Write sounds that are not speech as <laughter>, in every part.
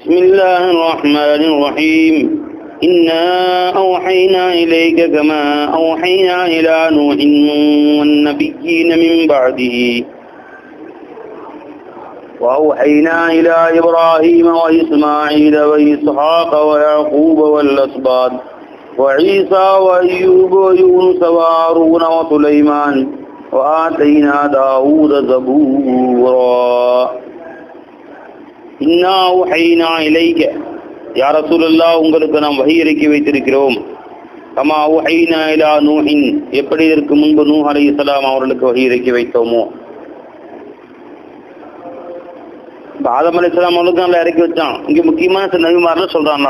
بسم الله الرحمن الرحيم. إنا أوحينا إليك كما أوحينا إلى نوح والنبيين من بعده. وأوحينا إلى إبراهيم وإسماعيل وإسحاق ويعقوب والأسباط وعيسى وأيوب ويونس وهارون وسليمان. وآتينا داود زبورا. இன்னா உஹைனா இலைக்க யார் ரசூலுல்லா உங்களுக்கு நாம் வகை இறக்கி வைத்திருக்கிறோம். கமா உஹைனா இலா நூஹின் எப்படி இதற்கு முன்பு நூஹ் இஸ்லாம் அவர்களுக்கு வகை இறக்கி வைத்தோமோ? இப்ப அலி இஸ்லாம் அவர்களுக்கு நல்லா இறக்கி வச்சான். இங்க முக்கியமான சில நபிமாரில் சொல்றான்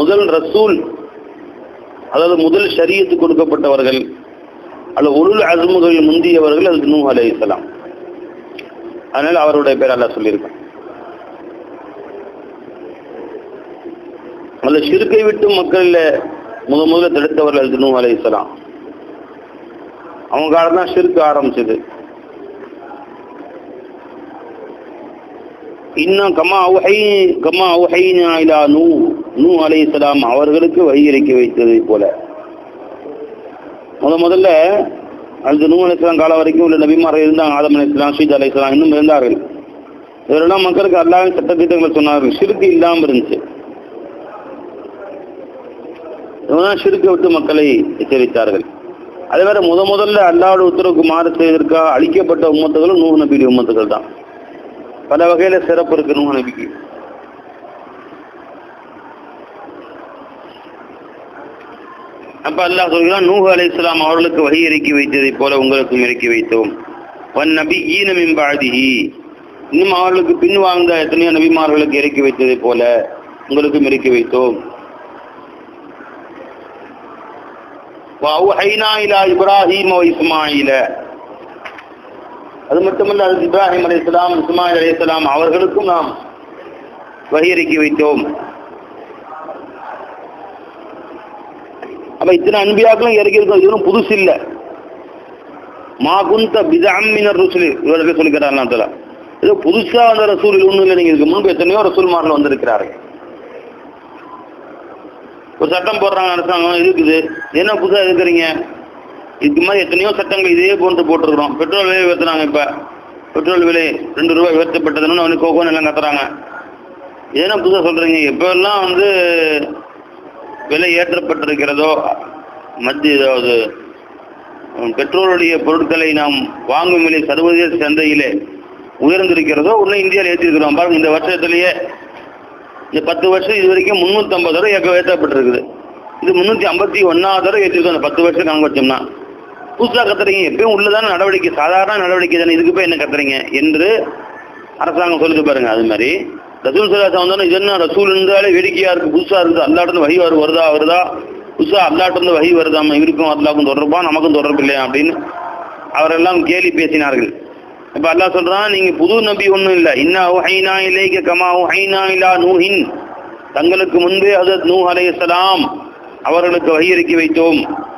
முதல் ரசூல் அதாவது முதல் ஷரியத்து கொடுக்கப்பட்டவர்கள் அல்ல உருள் அருமுகளில் முந்தியவர்கள் அதுக்கு நூஹ் இஸ்லாம் அதனால அவருடைய பேர் அல்ல சொல்லியிருக்கான். அந்த சிறுக்கை விட்டு மக்கள் முத முதல்ல தடுத்தவர்கள் அது நூ அலைசலாம் அவங்க காலம் தான் சிறுக்கு ஆரம்பிச்சது. இன்னும் கமா உஹை கமா உஹைனா இலா நூ நூ அலைஹிஸ்ஸலாம் அவர்களுக்கு வழி இறக்கி வைத்ததை போல. முத முதல்ல அந்த நூ அலைஹிஸ்ஸலாம் காலம் வரைக்கும் உள்ள நபிமார்கள் இருந்தாங்க ஆதம் அலைஹிஸ்ஸலாம் ஷீத் இஸ்லாம் இன்னும் இருந்தார்கள். இதெல்லாம் மக்களுக்கு அல்லாவின் சட்டத்திட்டங்களை சொன்னார்கள். சிறுக்கு இல்லாமல் இருந்துச்சு. இவங்கதான் சிறுக்கை விட்டு மக்களை எச்சரித்தார்கள். அதே வேற முத முதல்ல அல்லாவோட உத்தரவுக்கு மாறு செய்திருக்கா அழிக்கப்பட்ட உம்மத்துகளும் நூறு நபியுடைய உம்மத்துகள் தான். பல வகையில சிறப்பு இருக்கு நூறு நபிக்கு. அப்ப அல்லாஹ் சொல்கிறான் நூஹ் அலை இஸ்லாம் அவர்களுக்கு வகை இறக்கி வைத்ததை போல உங்களுக்கும் இறக்கி வைத்தோம். வன் நபி ஈனமிம்பாதிஹி இன்னும் அவர்களுக்கு பின் வாழ்ந்த எத்தனையோ நபிமார்களுக்கு இறக்கி வைத்ததை போல உங்களுக்கும் இறக்கி வைத்தோம். இப்ராஹிம் இஸ்மாயில. அது மட்டுமல்ல அது இப்ராஹிம் அலி இஸ்லாம் இஸ்மாயில் அலி இஸ்லாம் அவர்களுக்கும் நாம் வகை இறக்கி வைத்தோம். அப்போ இத்தனை அன்பியாக்களும் இறக்கியிருக்கோம் இதுவும் புதுசு இல்ல. மா குந்த பிதாமினர் ரசூல் இவர்கள் சொல்லிக்கிறார் இது புதுசா வந்த ரசூல் ஒன்றும் இல்லை நீங்க இதுக்கு முன்பு எத்தனையோ ரசூல்மார்கள் வந்திருக்கிறார்கள் ஒரு சட்டம் போடுறாங்க அரசாங்கம் இருக்குது. என்ன புதுசாக இருக்கிறீங்க இதுக்கு மாதிரி எத்தனையோ சட்டங்கள் இதே போன்று போட்டிருக்கிறோம். பெட்ரோல் விலை உயர்த்துறாங்க இப்போ. பெட்ரோல் விலை ரெண்டு ரூபாய் உயர்த்தப்பட்டதுன்னு அவனுக்கு கோகோன்னு எல்லாம் கத்துறாங்க. ஏன்னா புதுசாக சொல்கிறீங்க இப்போ எல்லாம் வந்து விலை ஏற்றப்பட்டிருக்கிறதோ மத்திய அதாவது பெட்ரோலுடைய பொருட்களை நாம் வாங்கும் விலை சர்வதேச சந்தையிலே உயர்ந்திருக்கிறதோ இன்னும் இந்தியாவில் ஏற்றிருக்கிறோம். பாருங்க இந்த வருஷத்துலேயே இந்த பத்து வருஷம் இது வரைக்கும் முந்நூற்றம்பது ஏற்க ஏற்றப்பட்டிருக்குது. இது முந்நூற்றி ஐம்பத்தி ஒன்றாவது தடவை ஏற்றிருக்கோம். அந்த பத்து வருஷம் கணக்கு வச்சோம்னா புதுசாக கத்துறீங்க. எப்பயும் உள்ளதான நடவடிக்கை சாதாரண நடவடிக்கை தானே. இதுக்கு போய் என்ன கத்துறீங்க? என்று அரசாங்கம் சொல்லுது பாருங்க அது மாதிரி. ரசூல் சலாசம் வந்தோன்னா இது என்ன ரசூல் இருந்தாலே வேடிக்கையா இருக்கு புதுசா இருக்குது அல்லாட்டு வகி வரு வருதா வருதா? புதுசா அல்லாட்டு வகி வருதாம இவருக்கும் அல்லாவுக்கும் தொடர்பா? நமக்கும் தொடர்பு இல்லையா? அப்படின்னு அவரெல்லாம் கேலி பேசினார்கள். இப்ப அல்லா சொல்றான் நீங்க புது நபி ஒண்ணும் இல்ல. இன்னா உஹைனா இலைக்க கமா உஹைனா இலா நூஹின். தங்களுக்கு முன்பே ஹஜரத் நூ அலையலாம் அவர்களுக்கு வகி இறக்கி வைத்தோம்.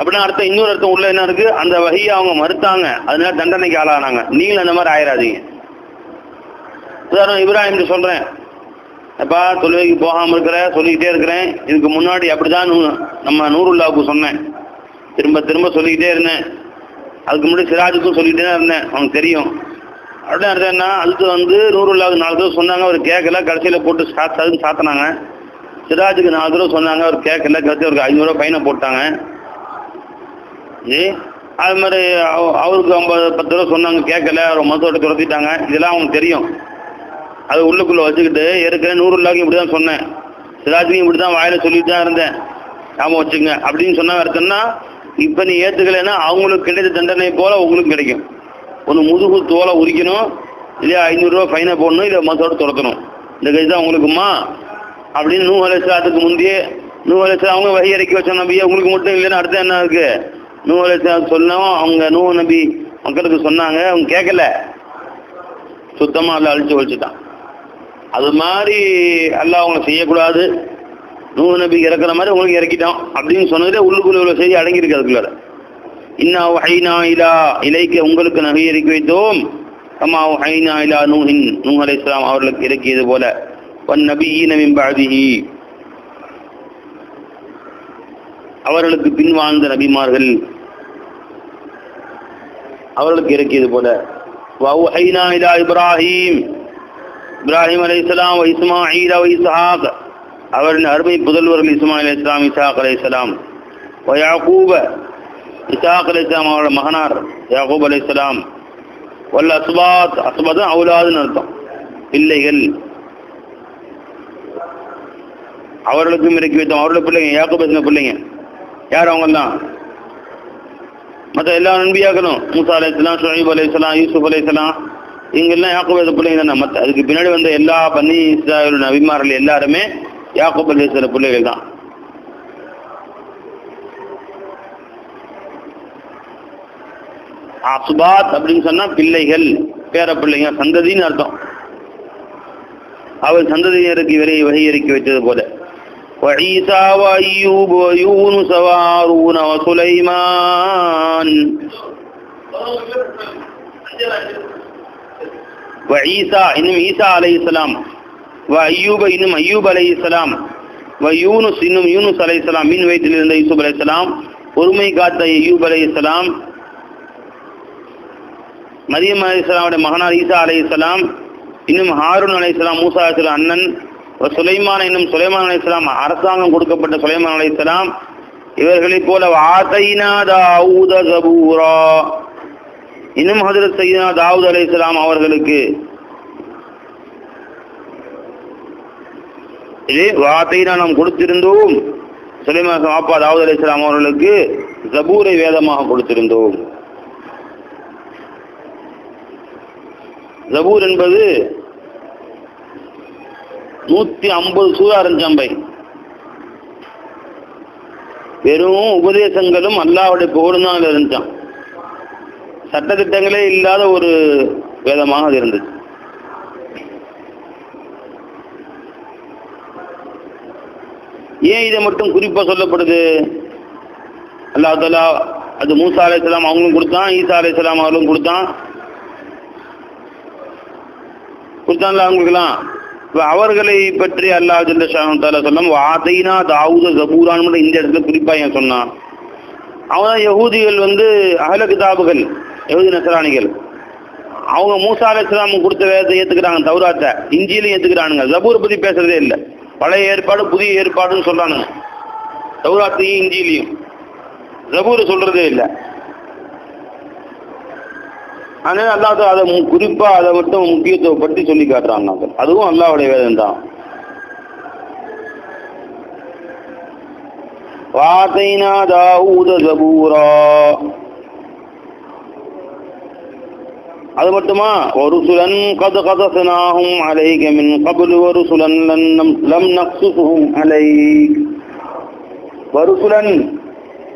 அப்படின்னா அர்த்தம் இன்னொரு அர்த்தம் உள்ள என்ன இருக்கு? அந்த வகையை அவங்க மறுத்தாங்க. அதனால தண்டனைக்கு ஆளானாங்க. நீங்களும் அந்த மாதிரி ஆயிராதீங்க. உதாரணம் இப்ராஹிம் சொல்றேன். அப்பா தொழுகைக்கு போகாமல் இருக்கிற சொல்லிக்கிட்டே இருக்கிறேன். இதுக்கு முன்னாடி அப்படிதான் நூ- நம்ம நூறுல்லாவுக்கு சொன்னேன். திரும்ப திரும்ப சொல்லிக்கிட்டே இருந்தேன். அதுக்கு முன்னாடி சிராஜுக்கும் சொல்லிக்கிட்டே தான் இருந்தேன். அவனுக்கு தெரியும். அப்படின்னு அர்த்தம் என்ன? அதுக்கு வந்து நூறுல்லாவுக்கு நாலு தடவை சொன்னாங்க. அவர் கேட்கல கடைசியில் போட்டு சாத்தாதுன்னு சாத்தினாங்க. சிராஜுக்கு நாலு தடவை சொன்னாங்க. அவர் கேட்கல கடைசி அவருக்கு ஐநூறுரூவா பையனை போட்டாங்க. அது மாதிரி அவ- அவருக்கு ஐம்பது பத்து ரூபா சொன்னாங்க கேட்கல அவர் மதத்தோட துரத்திட்டாங்க. இதெல்லாம் அவனுக்கு தெரியும். அது உள்ளுக்குள்ளே வச்சுக்கிட்டு ஏற்கனவே நூறுல்லாக்கும் இப்படி தான் சொன்னேன். சிராஜுக்கும் இப்படி தான் வாயில சொல்லிட்டு தான் இருந்தேன். ஞாபகம் வச்சுங்க அப்படின்னு சொன்ன அர்த்தம்னா இப்போ நீ ஏற்றுக்கலைன்னா அவங்களுக்கு கிடைத்த தண்டனை போல் உங்களுக்கு கிடைக்கும். ஒன்று முதுகு தோலை உரிக்கணும் இல்லையா ஐநூறுரூவா ஃபைனை போடணும் இல்லை மதத்தோட துரத்தணும். இந்த கை தான் உங்களுக்குமா? அப்படின்னு நூ அலைசாத்துக்கு முந்தையே நூறு அலைசா அவங்க வகை இறக்கி வச்ச நம்பியே உங்களுக்கு மட்டும் இல்லைன்னு அர்த்தம் என்ன இருக்குது நூ அலைசா சொன்னோம் அவங்க நூ நபி மக்களுக்கு சொன்னாங்க அவங்க கேட்கல சுத்தமாக அல்ல அழிச்சு ஒழிச்சுட்டான். அது மாதிரி எல்லாம் அவங்களை செய்யக்கூடாது. நூ நபி இறக்குற மாதிரி உங்களுக்கு இறக்கிட்டோம் அப்படின்னு சொன்னதே உள்ளுக்குள்ள உள்ள செய்தி அடங்கியிருக்கு அதுக்குள்ளார. இன்னா வஹைனா இலா இலைக்க உங்களுக்கு நகை இறக்கி வைத்தோம். கமா வஹைனா இலா நூஹின். நூ அலைஹிஸ்ஸலாம் அவர்களுக்கு இறக்கியது போல. வன் நபியீன நபின் பாதிஹி அவர்களுக்கு பின் வாழ்ந்த நபிமார்கள். அவர்களுக்கு இறக்கியது போல. வௌஹைனா இப்ராஹீம். இப்ராஹிம் அலைஹிஸ்ஸலாம் வ இஸ்மாஈல் அவரின் அருமை புதல்வர்கள் இஸ்மாயில் இஸ்லாம் இசாக் அலைஹிஸ்ஸலாம் இஸ்லாம் யாக்கூப. இசாக் அலைஹிஸ்ஸலாம் அவரோட மகனார் யாக்கூப் இஸ்லாம் வல்ல அஸ்பாத். அஸ்பாத் அவுலாதுன்னு அர்த்தம். பிள்ளைகள். அவர்களுக்கும் இறக்கி வைத்தோம். அவரோட பிள்ளைங்க யாக்கூப் பேசின பிள்ளைங்க. யார் அவங்கெல்லாம் மற்ற எல்லா நம்பியாக்களும் மூசா அலைஹிஸ்ஸலாம் ஷுஐப் இஸ்லாம் யூசுப் அலைஹிஸ்ஸலாம் இவங்கெல்லாம் யாக்கூப் பேச பிள்ளைங்க தானே மற்ற அதுக்கு பின்னாடி வந்த எல்லா பன்னி இஸ்ராயல் நபிமார்கள் எல்லாருமே யாக்கூப் அலைஹிஸ்ஸல பிள்ளைகள் தான் அசுபாத் அப்படின்னு சொன்னால் பிள்ளைகள் பேர பிள்ளைங்க சந்ததின்னு அர்த்தம். அவர் சந்ததியினருக்கு இவரை வகை இறக்கி வைத்தது போல. وعيسى وأيوب ويونس وهارون وسليمان وعيسى இன்னும் ஈசா அலைஹிஸ்ஸலாம் وأيوب இன்னும் அய்யூப் அலைஹிஸ்ஸலாம் ويونس இன்னும் யூனுஸ் அலைஹிஸ்ஸலாம் மீன் வயிற்றில் இருந்த யூசுப் அலைஹிஸ்ஸலாம் பொறுமை காத்த அய்யூப் அலைஹிஸ்ஸலாம் மரியம் அலைஹிஸ்ஸலாமுடைய மகனார் ஈசா அலைஹிஸ்ஸலாம் இன்னும் ஹாரூன் அலைஹிஸ்ஸலாம் மூசா அலைஹிஸ்ஸலாம் அண்ணன் சுலைமான் என்னும் சுலைமான் அலைஹிஸ்ஸலாம் அரசாங்கம் கொடுக்கப்பட்ட சுலைமான் அலைஹிஸ்ஸலாம் இவர்களைப் போல வாதைனா தாவூத ஜபூரா. இன்னும் ஹதரத் சையனா தாவூத் அலைஹிஸ்ஸலாம் அவர்களுக்கு இது வார்த்தையினா நாம் கொடுத்திருந்தோம். சுலைமான் அப்பா தாவூத் அலைஹிஸ்ஸலாம் அவர்களுக்கு ஜபூரை வேதமாக கொடுத்திருந்தோம். ஜபூர் என்பது நூத்தி ஐம்பது பை வெறும் உபதேசங்களும் அல்லாவுடைய புகழும் தான் அதுல இருந்துச்சான் சட்டத்திட்டங்களே இல்லாத ஒரு வேதமாக அது இருந்துச்சு. ஏன் இதை மட்டும் குறிப்பா சொல்லப்படுது? அல்லா தலா அது மூசா அலைஹிஸ்ஸலாம் அவங்களும் கொடுத்தான் ஈசா அலைஹிஸ்ஸலாம் அவர்களும் கொடுத்தான். கொடுத்தான்ல அவங்களுக்கெல்லாம்? அவர்களை பற்றி அல்லாஹ் ஜல்லஷான் சொல்லம் வாதைனா தாவூத ஜபூரான் இந்த இடத்துல குறிப்பா ஏன் சொன்னான். அவன் யகூதிகள் வந்து அகல கிதாபுகள் யகுதி நசராணிகள். அவங்க மூசா அலைஹிஸ்ஸலாம் கொடுத்த வேதத்தை ஏத்துக்கிறாங்க தௌராத்த. இஞ்சியிலும் ஏத்துக்கிறானுங்க. ஜபூர் பத்தி பேசுறதே இல்லை. பழைய ஏற்பாடு புதிய ஏற்பாடுன்னு சொல்றானுங்க. தௌராத்தையும் இஞ்சியிலையும் ஜபூர் சொல்றதே இல்லை. ஆனால் அல்லாஹ் அதை குறிப்பாக குறிப்பா அதை மட்டும் முக்கியத்துவப்படுத்தி சொல்லி காட்டுறாங்க அதுவும் அல்லாவுடைய வேதம் தான். தாவூத ஜபூரா. அது மட்டுமா? ஒரு சுலன் கத கதசனாகும் அலைக மின் கபுல் ஒரு சுலன் லம் நக்சுசுகும் அலை வருசுலன்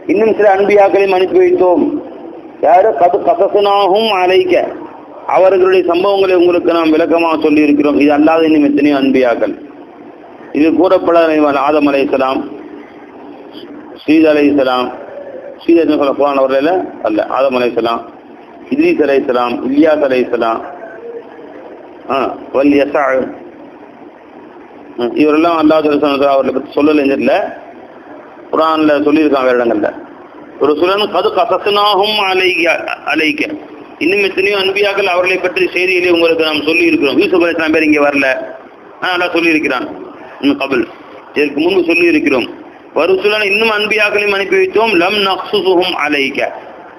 இன்னும் சில அன்பியாக்களையும் அனுப்பி வைத்தோம். யாரு? கது கசசனாகும் அழைக்க அவர்களுடைய சம்பவங்களை உங்களுக்கு நாம் விளக்கமாக சொல்லி இருக்கிறோம் இது அல்லாத இன்னும் எத்தனையோ அன்பியாக்கள். இது கூறப்பட ஆதம் அலைஹிஸ்ஸலாம் ஸ்ரீத் அலைஹிஸ்ஸலாம் ஸ்ரீத் சொல்ல குரான் அவர்கள அல்ல ஆதம் அலைஹிஸ்ஸலாம் இத்ரீஸ் அலைஹிஸ்ஸலாம் இல்யாஸ் அலைஹிஸ்ஸலாம் ஆ வல் யசா இவரெல்லாம் அல்லாஹ் அவர்களை பற்றி சொல்லலை தெரியல குரான்ல சொல்லியிருக்காங்க இடங்களில் ருசுலன் கது கசசனாகும் அலைக அலைக்க இன்னும் எத்தனையோ அன்பியாக்கள் அவர்களை பற்றி செய்தியிலே உங்களுக்கு நாம் சொல்லி இருக்கிறோம் யூசுப் அலிஸ்லாம் பேர் இங்கே வரல. ஆனால் சொல்லியிருக்கிறான். கபில். இதற்கு முன்பு சொல்லி இருக்கிறோம் வருசுலன் இன்னும் அன்பியாக்களையும் அனுப்பி வைத்தோம். லம் நக்சுசுகும் அலைக்க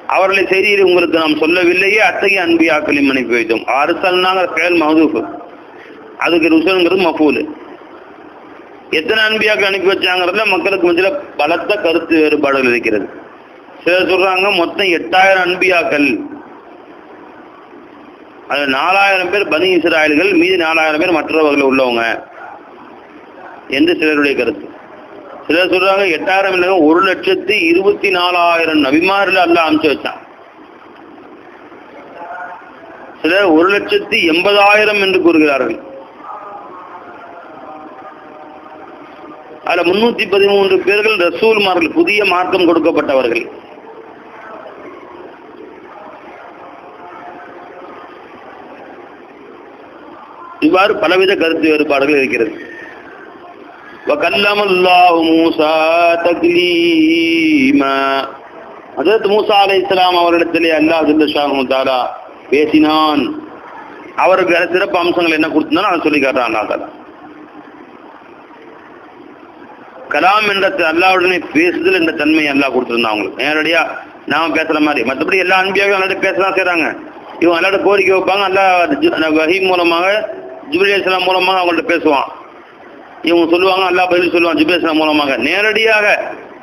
அவர்களை செய்தியில் உங்களுக்கு நாம் சொல்லவில்லையே அத்தகைய அன்பியாக்களையும் அனுப்பி வைத்தோம். அரசல்னாங்க பெயர் மகதூஃப் அதுக்கு ருசுலங்கிறது மஃபூல். எத்தனை அன்பியாக்கள் அனுப்பி வச்சாங்கிறதுல மக்களுக்கு மத்தியில் பலத்த கருத்து வேறுபாடுகள் இருக்கிறது. சிலர் சொல்றாங்க மொத்தம் எட்டாயிரம் அன்பியாக்கள். அது நாலாயிரம் பேர் பனி இஸ்ராயல்கள் மீதி நாலாயிரம் பேர் மற்றவர்கள் உள்ளவங்க என்று சிலருடைய கருத்து. சிலர் சொல்றாங்க எட்டாயிரம் இல்லைங்க ஒரு லட்சத்தி இருபத்தி நாலாயிரம் நபிமாரில் அல்ல அனுப்பிச்சு வச்சான். சிலர் ஒரு லட்சத்தி எண்பதாயிரம் என்று கூறுகிறார்கள். அதில் முன்னூத்தி பதிமூன்று பேர்கள் ரசூல்மார்கள் புதிய மார்க்கம் கொடுக்கப்பட்டவர்கள். இவ்வாறு பலவித கருத்து வேறுபாடுகள் இருக்கிறது. அதற்கு மூசா அலை இஸ்லாம் பேசினான். அவருக்கு சிறப்பு அம்சங்கள் என்ன கொடுத்தாலும் அதை சொல்லி காட்டான் கலாம் என்ற அல்லாவுடனே பேசுதல் என்ற தன்மையை அல்லா கொடுத்திருந்தான் அவங்களுக்கு. நேரடியா நாம பேசுற மாதிரி. மற்றபடி எல்லா அன்பியாவையும் அல்லாட்ட பேசதான் செய்யறாங்க இவங்க அல்லாட்ட கோரிக்கை வைப்பாங்க. அல்லா வகை மூலமாக ஜிப்ரீல் மூலமாக அவங்கள்ட்ட பேசுவான். இவங்க சொல்லுவாங்க அல்லாஹ் பதில் சொல்லுவான் ஜிப்ரீல் மூலமாக. நேரடியாக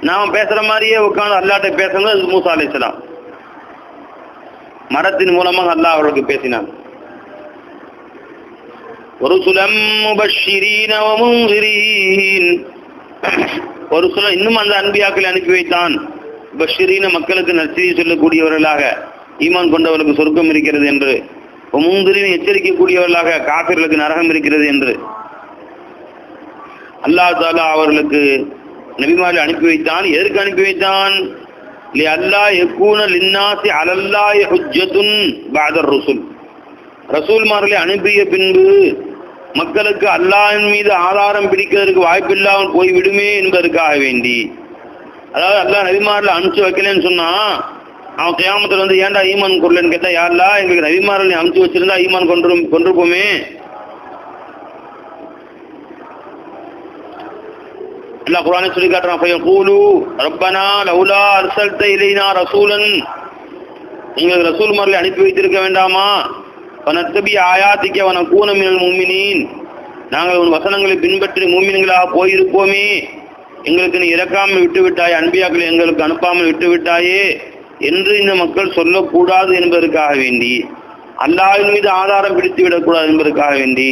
நாம பேசுற மாதிரியே உட்கார்ந்து அல்லாட்ட பேசுனது அது மூசா அலிஸ்லாம் மரத்தின் மூலமாக அல்லாஹ் அவர்களுக்கு பேசினான். ஒரு சுலம் ஒரு சுலம் இன்னும் அந்த அன்பியாக்களை அனுப்பி வைத்தான். பஷ்ரீன மக்களுக்கு நற்செய்தி சொல்லக்கூடியவர்களாக ஈமான் கொண்டவர்களுக்கு சொர்க்கம் இருக்கிறது என்று. முந்திரின் எச்சரிக்கக்கூடியவர்களாக காபிர்களுக்கு நரகம் இருக்கிறது என்று. அல்லா தாலா அவர்களுக்கு நபிமாரி அனுப்பி வைத்தான். எதற்கு அனுப்பி வைத்தான்? லி அல்லா யக்கூன லின்னாசி அலல்லாஹி ஹுஜ்ஜத்துன் பஅத ருசுல். ரசூல்மார்களை அனுப்பிய பின்பு மக்களுக்கு அல்லாஹின் மீது ஆதாரம் பிடிக்கிறதுக்கு வாய்ப்பில்லாமல் போய் விடுமே என்பதற்காக வேண்டி. அதாவது அல்லாஹ் நபிமாரில் அனுப்பிச்சு வைக்கலன்னு சொன்னா அவன் கியாமத்தில் வந்து ஏன்டா ஈமான் கொள்ளன்னு கேட்டால் யாருலா எங்களுக்கு ரவிமாரல் நீ அமுச்சு வச்சிருந்தா ஈமான் கொண்டு கொண்டிருப்போமே எல்லா குரானே சொல்லி காட்டுறான் பையன் கூலு ரப்பனா லவுலா அர்சல்த இலைனா ரசூலன். நீங்கள் ரசூல்மார்களை அனுப்பி வைத்திருக்க வேண்டாமா? வனத்தபி ஆயாத்திக்க வன கூனமினல் மூமினின் நாங்கள் உன் வசனங்களை பின்பற்றி மூமின்களாக போயிருப்போமே. எங்களுக்கு நீ இறக்காமல் விட்டு விட்டாய் அன்பியாக்களை எங்களுக்கு அனுப்பாமல் விட்டு விட்டாயே என்று இந்த மக்கள் சொல்லக்கூடாது என்பதற்காக வேண்டி அல்லாவின் மீது ஆதாரம் பிடித்து விடக்கூடாது என்பதற்காக வேண்டி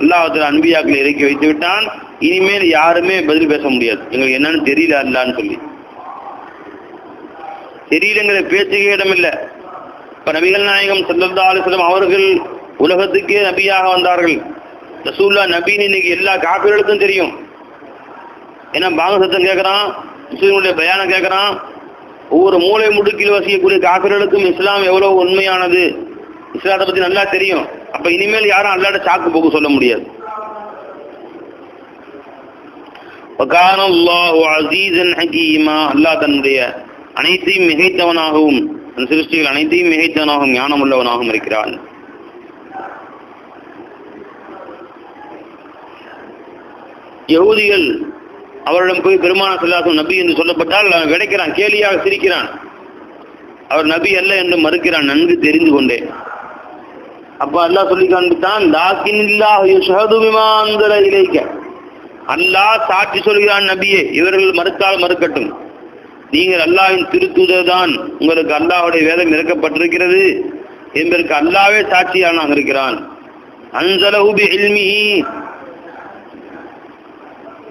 அல்லாஹத்தில் அன்பியாக்களை இறக்கி வைத்து விட்டான். இனிமேல் யாருமே பதில் பேச முடியாது. எங்களுக்கு என்னன்னு தெரியல அல்லான்னு சொல்லி. தெரியலங்கிற பேச்சுக்கே இடமில்லை இப்போ நபிகள் நாயகம் சல்லல்லா அலிஸ்லம் அவர்கள் உலகத்துக்கே நபியாக வந்தார்கள். ரசூல்லா நபின்னு இன்னைக்கு எல்லா காப்பீர்களுக்கும் தெரியும். ஏன்னா பாங்க சத்தம் கேட்கறான் முஸ்லீம்களுடைய பயானம் கேட்குறான். ஒவ்வொரு மூளை முடுக்கில் வசிக்கக்கூடிய காக்கர்களுக்கும் இஸ்லாம் எவ்வளோ உண்மையானது? இஸ்லாத்தை பற்றி நல்லா தெரியும். அப்ப இனிமேல் யாரும் அல்லாட சாக்கு போக்கு சொல்ல முடியாது. தன்னுடைய அனைத்தையும் மிகைத்தவனாகவும் தன் சிருஷ்டிகள் அனைத்தையும் மிகைத்தவனாகவும் ஞானம் உள்ளவனாகவும் இருக்கிறான். யகுதிகள் அவரிடம் போய் பெருமான செல்லாசம் நபி என்று சொல்லப்பட்டால் அவன் விடைக்கிறான் கேலியாக சிரிக்கிறான். அவர் நபி அல்ல என்று மறுக்கிறான் நன்கு தெரிந்து கொண்டேன். அப்ப அல்லாஹ் சொல்லி காண்பித்தான் லாக்கின் இல்லாஹ் இலைக்க. அல்லாஹ் சாட்சி சொல்கிறான் நபியே இவர்கள் மறுத்தால் மறுக்கட்டும். நீங்கள் அல்லாஹின் திருத்தூதர் தான். உங்களுக்கு அல்லாஹ்வுடைய வேதம் இறக்கப்பட்டிருக்கிறது. என்பதற்கு அல்லாவே சாட்சியானாக இருக்கிறான். அன்சலஹு பிஇல்மிஹி. அல்லாஹ்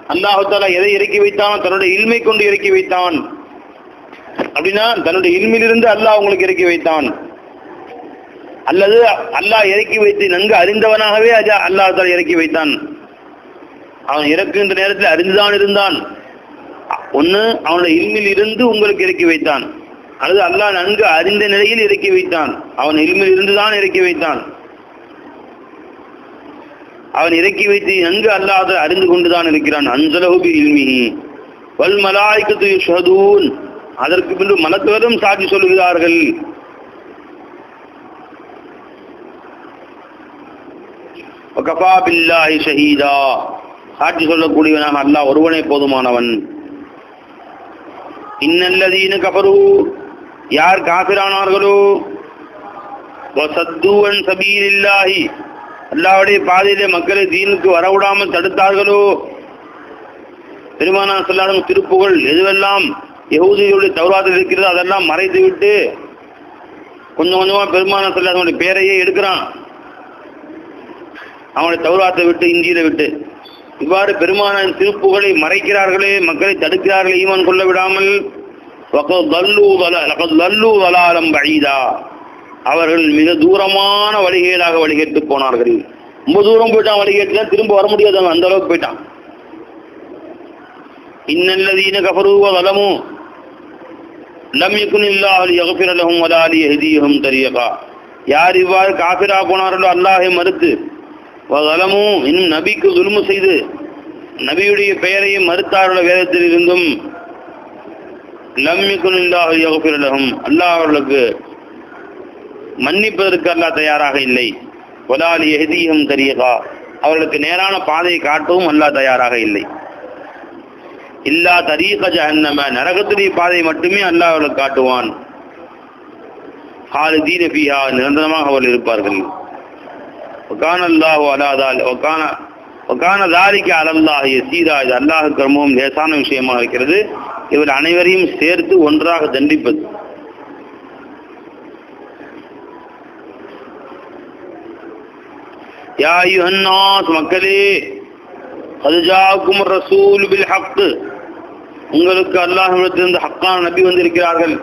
தாலா எதை இறக்கி வைத்தான் தன்னுடைய இல்மை கொண்டு இறக்கி வைத்தான். அப்படின்னா தன்னுடைய இல்மையிலிருந்து அல்லாஹ் உங்களுக்கு இறக்கி வைத்தான். அல்லது அல்லாஹ் இறக்கி வைத்து நன்கு அறிந்தவனாகவே அஜா அல்லாஹ் தாலா இறக்கி வைத்தான். அவன் இறக்குகின்ற நேரத்தில் அறிந்துதான் இருந்தான். ஒன்று அவனுடைய இல்மில் இருந்து உங்களுக்கு இறக்கி வைத்தான். அல்லது அல்லாஹ் நன்கு அறிந்த நிலையில் இறக்கி வைத்தான். அவன் இல்மில் இருந்துதான் இறக்கி வைத்தான். அவன் இறக்கி வைத்து நன்கு அல்லாத அறிந்து கொண்டுதான் இருக்கிறான். அஞ்சலகு இல்மிஹி வல் மலாய்க்கு ஷதூன் அதற்கு பின்பு மலக்குவரும் சாட்சி சொல்லுகிறார்கள். வகஃபா பில்லாஹி ஷஹீதா. சாட்சி சொல்லக்கூடியவனாக அல்லாஹ் ஒருவனே போதுமானவன். இன்னல்லதீன கபரு யார் காபிரானார்களோ வசத்துவன் சபீலில்லாஹி. அல்லாவுடைய பாதையிலே மக்களை தீனுக்கு வரவிடாமல் தடுத்தார்களோ? பெருமானா சொல்லாடும் திருப்புகள் எதுவெல்லாம் யகூதிகளுடைய தௌராத்தில் இருக்கிறதோ அதெல்லாம் மறைத்து விட்டு கொஞ்சம் கொஞ்சமா பெருமானா சொல்லாதவனுடைய பேரையே எடுக்கிறான். அவனுடைய தௌராத்தை விட்டு இந்தியில விட்டு. இவ்வாறு பெருமானின் திருப்புகளை மறைக்கிறார்களே மக்களை தடுக்கிறார்களே ஈமான் கொள்ள விடாமல். வலாலம் பழீதா அவர்கள் மிக தூரமான வழிகேடாக வழிகேட்டு போனார்கள். ரொம்ப தூரம் போயிட்டான் வழிகேட்டுல திரும்ப வர முடியாது அவன் அந்த அளவுக்கு போயிட்டான். இன்னல்லதீன கஃபரூவ வலமும் லம் யகுன் இல்லாஹ் யக்ஃபிர லஹும் வலா லியஹ்தியஹும் தரியகா. யார் இவ்வாறு காஃபிரா போனார்களோ அல்லாஹை மறுத்து வலமும் இன்னும் நபிக்கு துல்மு செய்து நபியுடைய பெயரையும் மறுத்தாருள்ள வேதத்தில் இருந்தும் லம்மிக்குன் இல்லாஹ் யகுஃபிரலகும் அல்லாஹ் அவர்களுக்கு மன்னிப்பதற்கு அல்லாஹ் தயாராக இல்லை. ஒலாலி எதியும் தரியகா அவர்களுக்கு நேரான பாதையை காட்டவும் அல்லாஹ் தயாராக இல்லை. இல்லா தரீக ஜஹன்னம. நரகத்துடைய பாதையை மட்டுமே அல்லாஹ் அவர்களுக்கு காட்டுவான். ஹாலிதீன ஃபீஹா. நிரந்தரமாக அவர்கள் இருப்பார்கள். ஒக்கான அல்லாஹ் அலாதால் ஒகான ஒகான தாரிக்கு அலல்லாஹ் சீதா இது அல்லாஹ் கர்மம் லேசான விஷயமாக இருக்கிறது. இவர் அனைவரையும் சேர்த்து ஒன்றாக தண்டிப்பது. யா அய்யுஹன்னாஸ் மக்களே அதுஜாக்கும் ரசூல் பில் ஹக் உங்களுக்கு அல்லாஹ்விடத்திலிருந்து ஹக்கான நபி வந்திருக்கிறார்கள்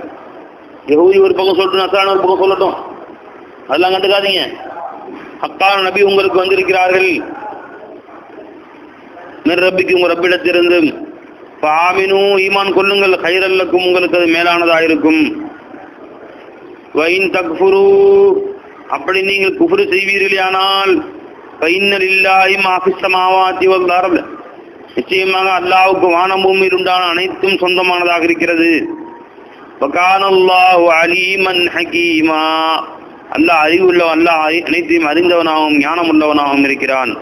யஹூதி ஒரு பக்கம் சொல்லட்டும் நசான ஒரு பக்கம் சொல்லட்டும் அதெல்லாம் கண்டுக்காதீங்க ஹக்கான நபி உங்களுக்கு வந்திருக்கிறார்கள் மிர் உங்கள் ரப்பிடத்திலிருந்து பாமினு ஈமான் கொள்ளுங்கள் கைரல்லக்கும் உங்களுக்கு அது மேலானதாக இருக்கும் வைன் தக்ஃபுரு அப்படி நீங்கள் குஃபுரு செய்வீர்களானால் ஆனால் நிச்சயமாக அல்லாவுக்கு வானம் பூமியில் உண்டான அனைத்தும் சொந்தமானதாக இருக்கிறது. வகானல்லாஹு அலீமன் ஹகீமா. அல்லாஹ் அறிவுள்ளவன் அல்லாஹ் அனைத்தையும் அறிந்தவனாகவும் ஞானம் உள்ளவனாகவும் இருக்கிறான்.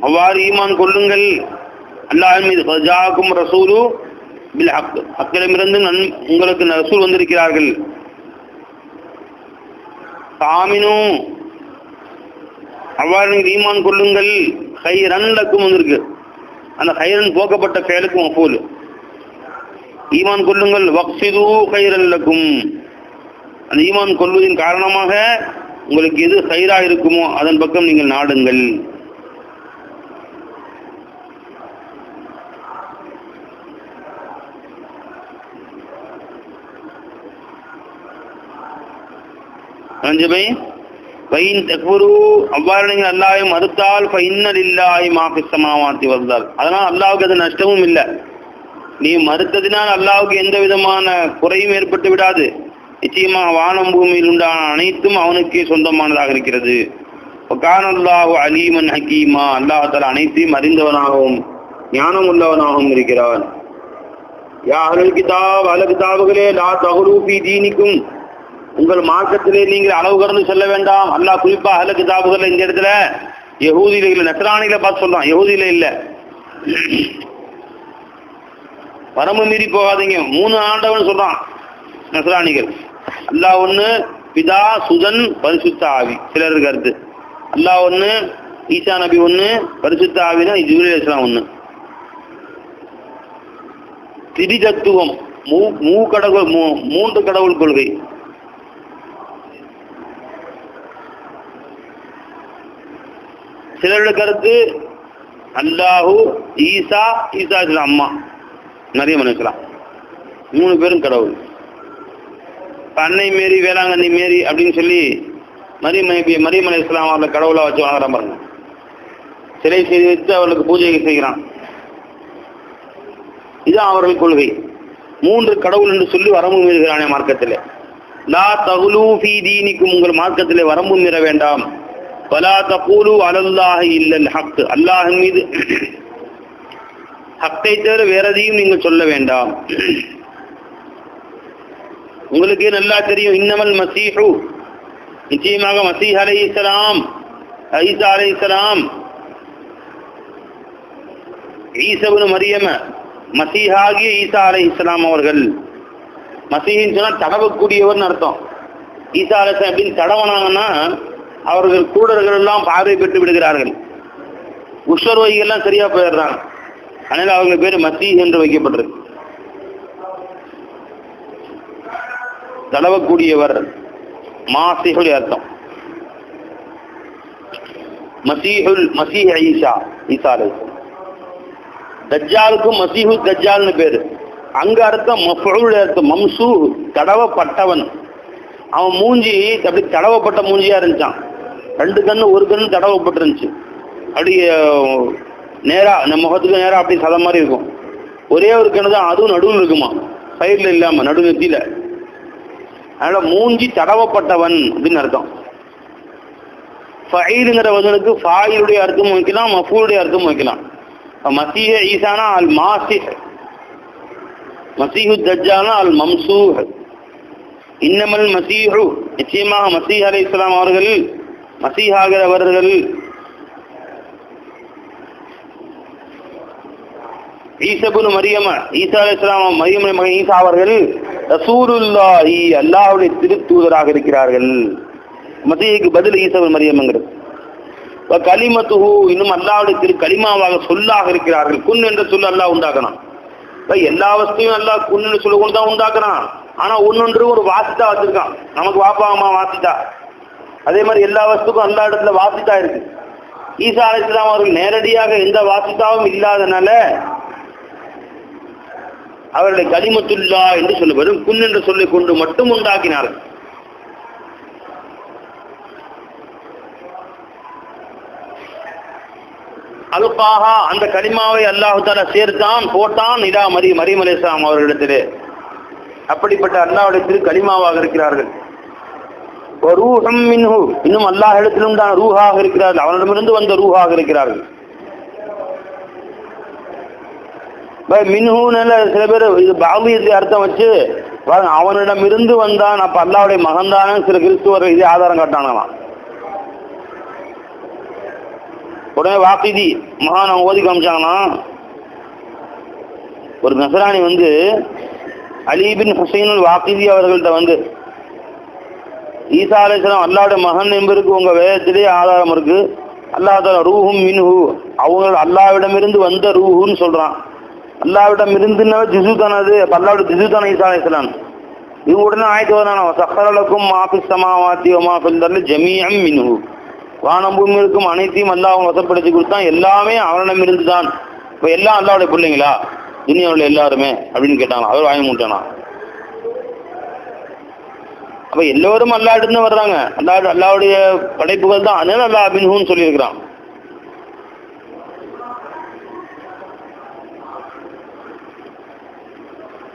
அவ்வாறு ஈமான் கொள்ளுங்கள். அல்லாஹ் மீது ஃபஜாக்கும் ரசூலு பில் ஹக். நன் உங்களுக்கு ரசூல் வந்திருக்கிறார்கள். அவ்வாறு நீங்கள் ஈமான் கொள்ளுங்கள். ஹைரன்லக்கும் வந்திருக்கு. அந்த ஹைரன் போக்கப்பட்ட செயலுக்கும் அப்போது ஈமான் கொள்ளுங்கள். வக்சிது ஹைரன் லக்கும். அந்த ஈமான் கொள்வதின் காரணமாக உங்களுக்கு எது ஹைரா இருக்குமோ அதன் பக்கம் நீங்கள் நாடுங்கள். ரஞ்சபை பைன் தக்புரு அவ்வாறு நீங்கள் அல்லாஹை மறுத்தால் பைன்னல் இல்லாய் மாபிசமாவாத்தி வந்தால் அதனால் அல்லாவுக்கு அது நஷ்டமும் இல்லை. நீ மறுத்ததினால் அல்லாவுக்கு எந்த விதமான குறையும் ஏற்பட்டு விடாது. நிச்சயமாக வானம் பூமியில் உண்டான அனைத்தும் அவனுக்கே சொந்தமானதாக இருக்கிறது. கான் அலீமன் ஹக்கீமா அல்லாஹ் அனைத்தையும் அறிந்தவனாகவும் ஞானம் உள்ளவனாகவும் இருக்கிறான். யா அஹ்லல் கிதாப் அஹ்ல கிதாபுகளே லா தீனிக்கும். உங்கள் மார்க்கத்திலே நீங்கள் அளவு கடந்து செல்ல வேண்டாம். அல்லாஹ் குறிப்பா அல கிதாபுகள் இந்த இடத்துல யஹூதியில இல்லை நஸ்ரானில பார்த்து சொல்லலாம் யகூதியில இல்ல. வரம்பு மீறி போகாதீங்க. மூணு ஆண்டவன் சொல்றான். நஸ்ரானிகள் அல்லாஹ் ஒன்று பிதா சுதன் பரிசுத்த ஆவி. சிலர் கருத்து அல்லாஹ் ஒன்று ஈசா நபி ஒன்று பரிசுத்த ஆவினா ஜிப்ரீல் இஸ்லாம் ஒண்ணு. திரிதத்துவம். மூ மூ கடவுள் மூன்று கடவுள் கொள்கை. சிலருடைய கருத்து அல்லாஹு ஈசா ஈசா இஸ்லாம் அம்மா. நிறைய மனுக்கலாம் மூணு பேரும் கடவுள். பண்ணை அன்னை மேரி வேளாங்கண்ணி மேரி அப்படின்னு சொல்லி மரியமலை மரியமலை இஸ்லாம் அவர்களை கடவுளா வச்சு வணங்குறான் பாருங்க. சிலை செய்து வச்சு அவர்களுக்கு பூஜை செய்கிறான். இதுதான் அவர்கள் கொள்கை. மூன்று கடவுள் என்று சொல்லி வரம்பு மீறுகிறானே மார்க்கத்திலே. லா தகுலு ஃபீ தீனிக்கும் உங்கள் மார்க்கத்திலே வரம்பு மீற வேண்டாம். வலா தகூலு அலல்லாஹி இல்லல் ஹக். அல்லாஹ் மீது <clears throat> ஹக்கை தவிர வேற எதையும் நீங்கள் சொல்ல வேண்டாம். உங்களுக்கே நல்லா தெரியும். இன்னமல் மசீஹு. நிச்சயமாக மசீஹ் அலை இஸ்லாம் ஐசா அலை இஸ்லாம் ஈசபுன் மரியம மசீஹாகிய ஈசா அலை இஸ்லாம் அவர்கள். மசீஹின்னு சொன்னால் தடவக்கூடியவர்னு அர்த்தம். ஈசா அலை அப்படின்னு தடவனாங்கன்னா அவர்கள் கூடர்கள் எல்லாம் பார்வை பெற்று விடுகிறார்கள். உஷர்வைகள்லாம் சரியா போயிடுறாங்க. அதனால் அவங்க பேர் மசீஹ் என்று வைக்கப்பட்டிருக்கு. தடவக்கூடியவர் மாசிஹுடைய அர்த்தம். மசீஹுல் மசீஹ் ஈசா ஈசா தஜ்ஜாலுக்கும் மசீஹு தஜ்ஜால்னு பேரு. அங்க அர்த்தம் மஃபுல் அர்த்தம் மம்சூ தடவப்பட்டவன். அவன் மூஞ்சி அப்படி தடவப்பட்ட மூஞ்சியா இருந்துச்சான் ரெண்டு கண்ணு ஒரு கண்ணு தடவப்பட்டிருந்துச்சு. அப்படி நேரா நம்ம முகத்துக்கு நேரா அப்படி சத மாதிரி இருக்கும். ஒரே ஒரு கண்ணு தான் அதுவும் நடுவில் இருக்குமா சைடில் இல்லாம நடுவு நெத்தியில அதனால மூஞ்சி தடவப்பட்டவன் அப்படின்னு அர்த்தம். ஃபைலுங்கிற வசனுக்கு ஃபாயிலுடைய அர்த்தம் வைக்கலாம் மஃபூலுடைய அர்த்தம் வைக்கலாம். மசீஹ ஈசானா அல் மாசிஹ். மசீஹு தஜ்ஜானா அல் மம்சூஹ். இன்னமல் மசீஹு நிச்சயமாக மசீஹ் அலை இஸ்லாம் அவர்கள் மசீஹாகிறவர்கள் ஈசபுன் மரியம ஈசா அலி இஸ்லாம் மரியம் மகன் ஈசா அவர்கள் ரசூலுல்லாஹி அல்லாஹுடைய திருத்தூதராக இருக்கிறார்கள். மசீஹுக்கு பதில் ஈசபுன் மரியம்ங்கிறது வ கலிமத்துஹு இன்னும் அல்லாவுடைய திரு கலிமாவாக சொல்லாக இருக்கிறார்கள். குன் என்ற சொல்ல அல்லாஹ் உண்டாக்குறான் எல்லா வஸ்தையும் அல்லாஹ் குன்னு சொல்ல கொண்டு தான் உண்டாக்குறான் ஆனா ஒன்னொன்று ஒரு வாசித்தா வச்சிருக்கான். நமக்கு வாப்பா அம்மா வாசித்தா. அதே மாதிரி எல்லா வஸ்துக்கும் எல்லா இடத்துல வாசித்தா இருக்கு. ஈசா அலிஸ்லாம் அவர்கள் நேரடியாக எந்த வாசித்தாவும் இல்லாதனால அவர்களை கலிமத்துல்லா என்று சொல்ல குன் என்ற சொல்லை கொண்டு மட்டும் உண்டாக்கினார்கள். அல்காஹா அந்த கனிமாவை அல்லாஹு சேர்த்தான் போட்டான் இதா மரி மரியம் அலிஸ்லாம் அவர்களிடத்திலே. அப்படிப்பட்ட அல்லாவிடத்தில் கனிமாவாக இருக்கிறார்கள். ரூஹம் மின்ஹு. இன்னும் அல்லாஹ் இடத்திலும் தான் ரூஹாக இருக்கிறார்கள். அவனிடமிருந்து வந்த ரூஹாக இருக்கிறார்கள். மின்ஹூனால சில பேர் இது பாவியத்தை அர்த்தம் வச்சு பாருங்க, அவனிடமிருந்து வந்தான் அப்ப அல்லாவுடைய மகன்தான சில கிறிஸ்துவர் இது ஆதாரம் காட்டாங்களாம் உடனே வாக்கிதி மகான் அவங்க ஓதி காமிச்சாங்கன்னா ஒரு நசராணி வந்து அலிபின் ஹுசைனுல் வாக்கிதி அவர்கள்ட்ட வந்து ஈசா அலைஹிஸ்ஸலாம் மகன் என்பதற்கு உங்க வேதத்திலே ஆதாரம் இருக்கு. அல்லாஹ் ரூஹும் மின்ஹு அவங்க அல்லாவிடமிருந்து வந்த ரூஹுன்னு சொல்றான். அல்லாவிடம் இருந்துன்னா ஜிசு தானே அது அப்ப அல்லாஹ்வுடைய ஈசா அலிஸ்லாம் இது உடனே ஆயத்து வரான சக்கரலக்கும் மாஃபிஸ் சமாவாத்தி சொல்லி ஜமியம் ஜமீஅம் வானம் பூமி இருக்கும் அனைத்தையும் அல்லாஹ் அவன் வசப்படுத்தி கொடுத்தான் எல்லாமே அவனிடம் இருந்து தான். இப்போ எல்லாம் அல்லாவுடைய பிள்ளைங்களா? துனியாவில் எல்லாருமே அப்படின்னு கேட்டாங்க. அவர் வாங்கி முட்டானா? அப்ப எல்லோரும் அல்லாட்டு வர்றாங்க. அல்லா அல்லாவுடைய படைப்புகள் தான். அதனால அல்லா அபின்ஹூன்னு சொல்லியிருக்கிறான்.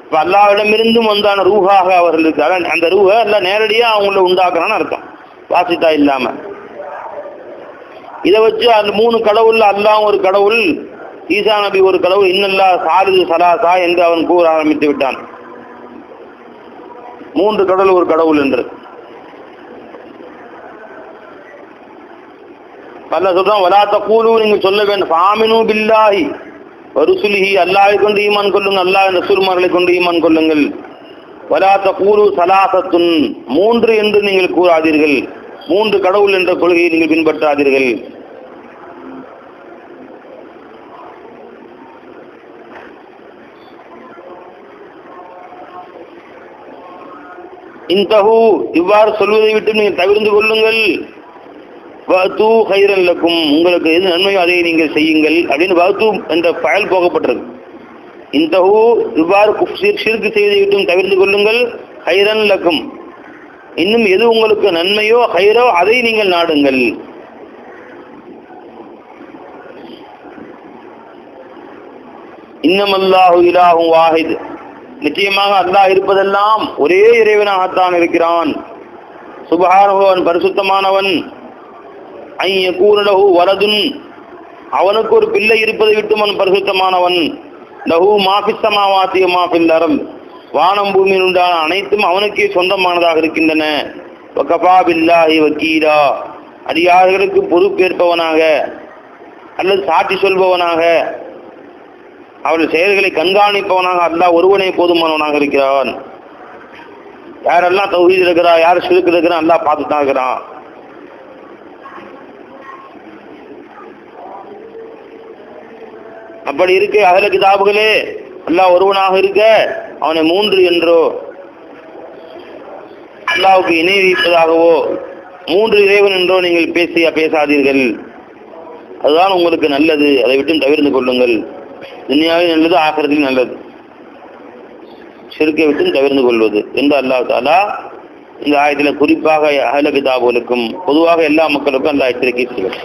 இப்போ அல்லாவிடமிருந்தும் வந்தான ரூஹாக அவர்கள் அதான் அந்த ரூஹை எல்லாம் நேரடியா அவங்கள உண்டாக்குறான்னு அர்த்தம். வாசித்தா இல்லாம. இதை வச்சு அந்த மூணு கடவுள் அல்லாஹ் ஒரு கடவுள் ஈசா நபி ஒரு கடவுள் இன்னல்லா சாலிது சலாசா என்று அவன் கூற ஆரம்பித்து விட்டான். மூன்று கடவுள் ஒரு கடவுள் என்று. அல்ல சொல்றான் வலாத்த கூலு நீங்க சொல்ல வேண்டும் சாமினு பில்லாஹி. வருசுலிஹி அல்லாவை கொண்டு ஈமான் கொள்ளுங்கள் அல்லாஹ் ரசூல்மார்களை கொண்டு ஈமான் கொள்ளுங்கள் வராத கூறு சலாசத்துன் மூன்று என்று நீங்கள் கூறாதீர்கள். மூன்று கடவுள் என்ற கொள்கையை நீங்கள் பின்பற்றாதீர்கள். இந்தஹு இவ்வாறு சொல்வதை விட்டு நீங்கள் தவிர்ந்து கொள்ளுங்கள். வஅது ஹைரன் லக்கும். உங்களுக்கு எது நன்மையோ அதை நீங்கள் செய்யுங்கள் அப்படின்னு வஅது என்ற பயல் போகப்பட்டிருக்கு. இந்தஹு இவ்வாறு குஃப்சிர் ஷிர்க் செய்வதை விட்டும் தவிர்த்து கொள்ளுங்கள். ஹைரன் லக்கும். இன்னும் எது உங்களுக்கு நன்மையோ ஹைரோ அதை நீங்கள் நாடுங்கள். இன்னமல்லாஹு இலாகும் வாஹித். நிச்சயமாக அல்லாஹ் இருப்பதெல்லாம் ஒரே இறைவனாகத்தான் இருக்கிறான். சுபஹானவன் பரிசுத்தமானவன். ஐய கூறலகு வரதுன் அவனுக்கு ஒரு பிள்ளை இருப்பதை விட்டு அவன் பரிசுத்தமானவன். லஹு மாஃபிஸ்தமாவாத்திய மாஃபில் வானம் பூமியில் உண்டான அனைத்தும் அவனுக்கே சொந்தமானதாக இருக்கின்றன. வகஃபா வக்கீரா அடியார்களுக்கு பொறுப்பேற்பவனாக அல்லது சாட்சி சொல்பவனாக. அவர்கள் செயல்களை கண்காணிப்பவனாக அல்லாஹ் ஒருவனே போதுமானவனாக இருக்கிறான். யாரெல்லாம் தௌஹீத் இருக்கிறா யார் சிறுக்கு இருக்கிறா அல்லாஹ் பார்த்து தான் இருக்கிறான். அப்படி இருக்க அகல கிதாபுகளே. அல்லாஹ் ஒருவனாக இருக்க அவனை மூன்று என்றோ அல்லாவுக்கு இணை வைப்பதாகவோ மூன்று இறைவன் என்றோ நீங்கள் பேசிய பேசாதீர்கள். அதுதான் உங்களுக்கு நல்லது. அதை விட்டு தவிர்த்து கொள்ளுங்கள். துனியாவில் நல்லது ஆகிறதுலையும் நல்லது. சிறுக்கை விட்டு தவிர்த்து கொள்வது என்று அல்லாஹ் தாலா இந்த ஆயத்தில் குறிப்பாக அகல கிதாபுகளுக்கும் பொதுவாக எல்லா மக்களுக்கும் அந்த எச்சரிக்கை செய்யும்